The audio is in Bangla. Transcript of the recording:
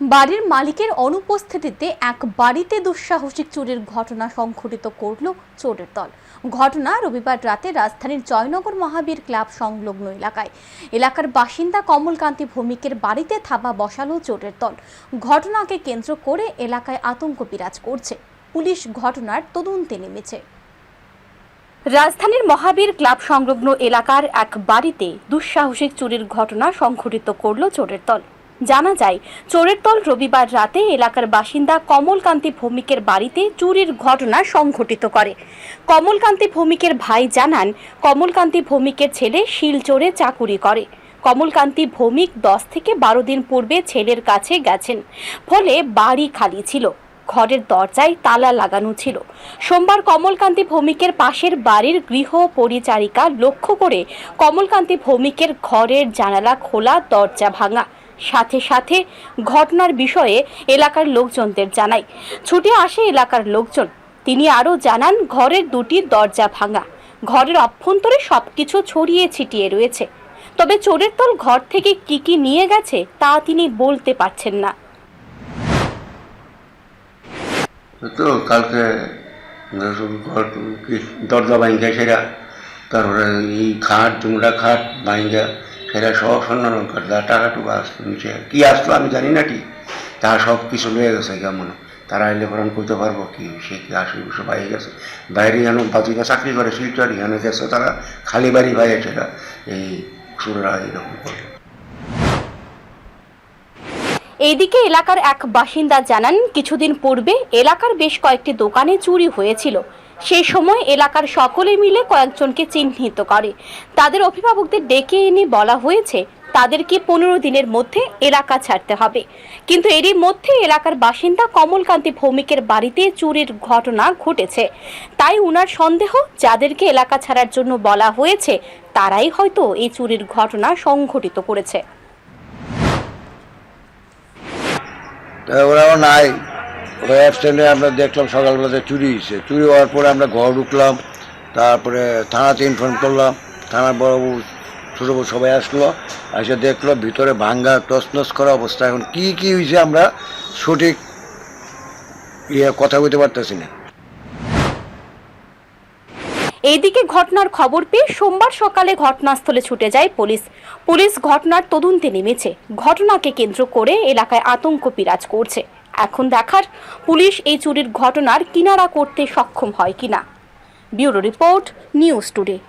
বাড়ির মালিকের অনুপস্থিতিতে এক বাড়িতে দুঃসাহসিক চুরির ঘটনা সংঘটিত করল চোরের দল। ঘটনা রবিবার রাতে রাজধানীর জয়নগর মহাবীর ক্লাব সংলগ্ন এলাকায়। এলাকার বাসিন্দা কমলকান্তি ভৌমিকের বাড়িতে থাবা বসালো চোরের দল। ঘটনাকে কেন্দ্র করে এলাকায় আতঙ্ক বিরাজ করছে। পুলিশ ঘটনার তদন্তে নেমেছে। রাজধানীর মহাবীর ক্লাব সংলগ্ন এলাকার এক বাড়িতে দুঃসাহসিক চুরির ঘটনা সংঘটিত করল চোরের দল। জানা যায়, চোরের দল রবিবার রাতে এলাকার বাসিন্দা কমলকান্তি ভৌমিকের বাড়িতে চুরির ঘটনা সংঘটিত করে। কমলকান্তি ভৌমিকের ভাই জানান, কমলকান্তি ভৌমিকের ছেলে শিলচরে চাকুরি করে। কমলকান্তি ভৌমিক দশ থেকে বারো দিন পূর্বে ছেলের কাছে গেছেন, ফলে বাড়ি খালি ছিল, ঘরের দরজায় তালা লাগানো ছিল। সোমবার কমলকান্তি ভৌমিকের পাশের বাড়ির গৃহ পরিচারিকা লক্ষ্য করে কমলকান্তি ভৌমিকের ঘরের জানালা খোলা, দরজা ভাঙা। সাথে সাথে ঘটনার বিষয়ে এলাকার লোকজনদের জানায় ছুটে আসে এলাকার লোকজন। তিনি আরও জানান, ঘরের দুটি দরজা ভাঙা। ঘরের অভ্যন্তরে সবকিছু ছড়িয়ে ছিটিয়ে রয়েছে। তবে চোরের দল ঘর থেকে কি কি নিয়ে গেছে তা তিনি বলতে পারছেন না। তো কালকে দরজা ভাঙ্গা সেরা তারপরে খাট জুমড়া খাট ভাঙ্গা সেরা সব স্বর্ণ লঙ্কার যা টাকা টুকা আসতো নিচে। কী আসতো আমি জানি না কি তা সব কিছু লয়ে গেছে কেমন তারা এলে পরে করতে পারব কি, সে কি আসলে সব বাইরে গেছে। বাইরে যেন বাজিকা চাকরি করে শিলচর এখানে গেছে তারা। খালি বাড়ি বাইরে সেটা। এই সুররা এরকম করে। এইদিকে এলাকার এক বাসিন্দা জানান, কিছুদিন পূর্বে এলাকার বেশ কয়েকটি দোকানে চুরি হয়েছিল। সেই সময় এলাকার সকলে মিলে কয়েকজনকে চিহ্নিত করে। তাদের অভিভাবকদের ডেকে এনে বলা হয়েছে, তাদেরকে পনেরো দিনের মধ্যে এলাকা ছাড়তে হবে। কিন্তু এরই মধ্যে এলাকার বাসিন্দা কমলকান্তি ভৌমিকের বাড়িতে চুরির ঘটনা ঘটেছে। তাই উনার সন্দেহ, যাদেরকে এলাকা ছাড়ার জন্য বলা হয়েছে, তারাই হয়তো এই চুরির ঘটনা সংঘটিত করেছে। ওরাও নাই। ওরা অ্যাবসেন্টে আমরা দেখলাম সকালবেলাতে চুরি হয়েছে চুরি হওয়ার পরে আমরা ঘর ঢুকলাম, তারপরে থানাতে ইনফর্ম করলাম। থানার বড়বাবু ছোটোবাবু সবাই আসলো, এসে দেখল ভিতরে ভাঙ্গা, তছনছ করা অবস্থা। এখন কি কি হয়েছে আমরা সঠিক ইয়ে কথা বলতে পারতেছি না। এইদিকে ঘটনার খবর পেয়ে সোমবার সকালে ঘটনাস্থলে ছুটে যায় পুলিশ। পুলিশ ঘটনার তদন্তে নেমেছে। ঘটনাকে কেন্দ্র করে এলাকায় আতঙ্ক বিরাজ করছে। এখন দেখার পুলিশ এই চুরির ঘটনার কিনারা করতে সক্ষম হয় কিনা। Bureau report news today.